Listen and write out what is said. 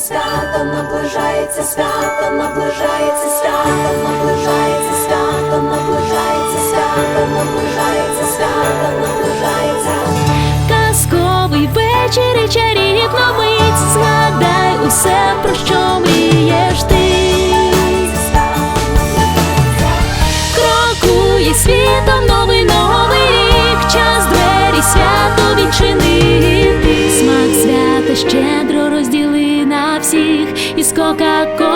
свято, наближається свято, наближається свято, наближається свято, наближається свято, наближається. is Coca-Cola.